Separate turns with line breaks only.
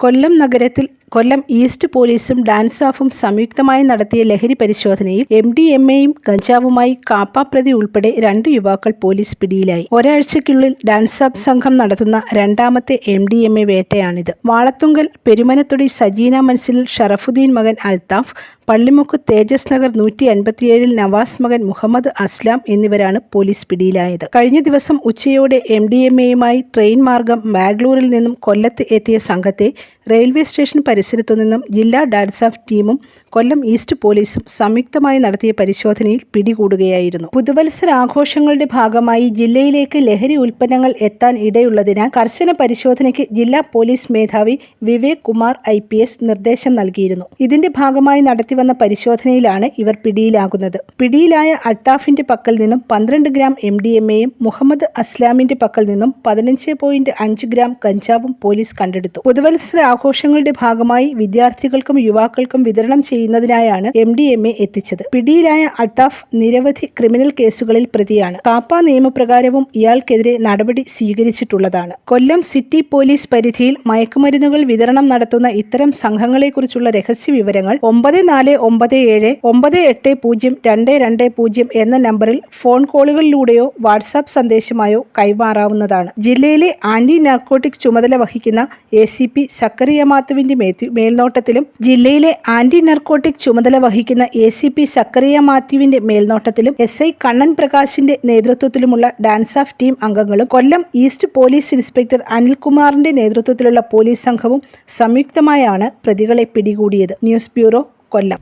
കൊല്ലം നഗരത്തിൽ കൊല്ലം ഈസ്റ്റ് പോലീസും ഡാൻസ് ഓഫും സംയുക്തമായി നടത്തിയ ലഹരി പരിശോധനയിൽ എം ഡി എം എയും ഗഞ്ചാവുമായി കാപ്പാപ്രതി ഉൾപ്പെടെ രണ്ട് യുവാക്കൾ പോലീസ് പിടിയിലായി. ഒരാഴ്ചയ്ക്കുള്ളിൽ ഡാൻസ് ഓഫ് സംഘം നടത്തുന്ന രണ്ടാമത്തെ എം ഡി എം എ വേട്ടയാണിത്. വാളത്തുങ്കൽ പെരുമനത്തൊടി സജീന മൻസിലിൽ ഷറഫുദ്ദീൻ മകൻ അൽത്താഫ് പള്ളിമുക്ക് തേജസ് നഗർ നൂറ്റി അൻപത്തിയേഴിൽ നവാസ് മകൻ മുഹമ്മദ് അസ്ലാം എന്നിവരാണ് പോലീസ് പിടിയിലായത്. കഴിഞ്ഞ ദിവസം ഉച്ചയോടെ എം ഡി എം എയുമായി ട്രെയിൻ മാർഗം ബാംഗ്ലൂരിൽ നിന്നും കൊല്ലത്ത് എത്തിയ സംഘത്തെ റെയിൽവേ സ്റ്റേഷൻ പരിസരത്തു നിന്നും ജില്ലാ ഡാൻസ് ഓഫ് ടീമും കൊല്ലം ഈസ്റ്റ് പോലീസും സംയുക്തമായി നടത്തിയ പരിശോധനയിൽ പിടികൂടുകയായിരുന്നു. പുതുവത്സര ആഘോഷങ്ങളുടെ ഭാഗമായി ജില്ലയിലേക്ക് ലഹരി ഉൽപ്പന്നങ്ങൾ എത്താൻ ഇടയുള്ളതിനാൽ കർശന പരിശോധനയ്ക്ക് ജില്ലാ പോലീസ് മേധാവി വിവേക് കുമാർ ഐ നിർദ്ദേശം നൽകിയിരുന്നു. ഇതിന്റെ ഭാഗമായി നടത്തിവന്ന പരിശോധനയിലാണ് ഇവർ പിടിയിലാകുന്നത്. പിടിയിലായ അൽത്താഫിന്റെ പക്കൽ നിന്നും പന്ത്രണ്ട് ഗ്രാം എം ഡി എം എയും മുഹമ്മദ് അസ്ലാമിന്റെ പക്കൽ നിന്നും പതിനഞ്ച് പോയിന്റ് അഞ്ച് ഗ്രാം കഞ്ചാവും പോലീസ് കണ്ടെടുത്തു. പുതുവത്സര ആഘോഷങ്ങളുടെ ഭാഗമായി വിദ്യാർത്ഥികൾക്കും യുവാക്കൾക്കും വിതരണം ചെയ്യുന്നതിനായാണ് എം ഡി എം എ എത്തിച്ചത്. പിടിയിലായ അൽത്താഫ് നിരവധി ക്രിമിനൽ കേസുകളിൽ പ്രതിയാണ്. കാപ്പ നിയമപ്രകാരവും ഇയാൾക്കെതിരെ നടപടി സ്വീകരിച്ചിട്ടുള്ളതാണ്. കൊല്ലം സിറ്റി പോലീസ് പരിധിയിൽ മയക്കുമരുന്നുകൾ വിതരണം നടത്തുന്ന ഇത്തരം സംഘങ്ങളെക്കുറിച്ചുള്ള രഹസ്യ വിവരങ്ങൾ ഒമ്പത് നാല് ഒമ്പത് ഏഴ് ഒമ്പത് എട്ട് പൂജ്യം രണ്ട് രണ്ട് പൂജ്യം എന്ന നമ്പറിൽ ഫോൺ കോളുകളിലൂടെയോ വാട്സാപ്പ് സന്ദേശമായോ കൈമാറാവുന്നതാണ്. ജില്ലയിലെ ആന്റി നാർക്കോട്ടിക് ചുമതല വഹിക്കുന്ന എ സി പി സക്കറിയ മാത്തുവിന്റെ മേത്യു- മേൽനോട്ടത്തിലും ജില്ലയിലെ ആന്റി നർക്കോട്ടിക് ചുമതല വഹിക്കുന്ന എ സി പി സക്കറിയ മാത്യുവിന്റെ മേൽനോട്ടത്തിലും എസ് ഐ കണ്ണൻ പ്രകാശിന്റെ നേതൃത്വത്തിലുമുള്ള ഡാൻസ് ഓഫ് ടീം അംഗങ്ങളും കൊല്ലം ഈസ്റ്റ് പോലീസ് ഇൻസ്പെക്ടർ അനിൽകുമാറിന്റെ നേതൃത്വത്തിലുള്ള പോലീസ് സംഘവും സംയുക്തമായാണ് പ്രതികളെ പിടികൂടിയത്.
News bureau Kollam.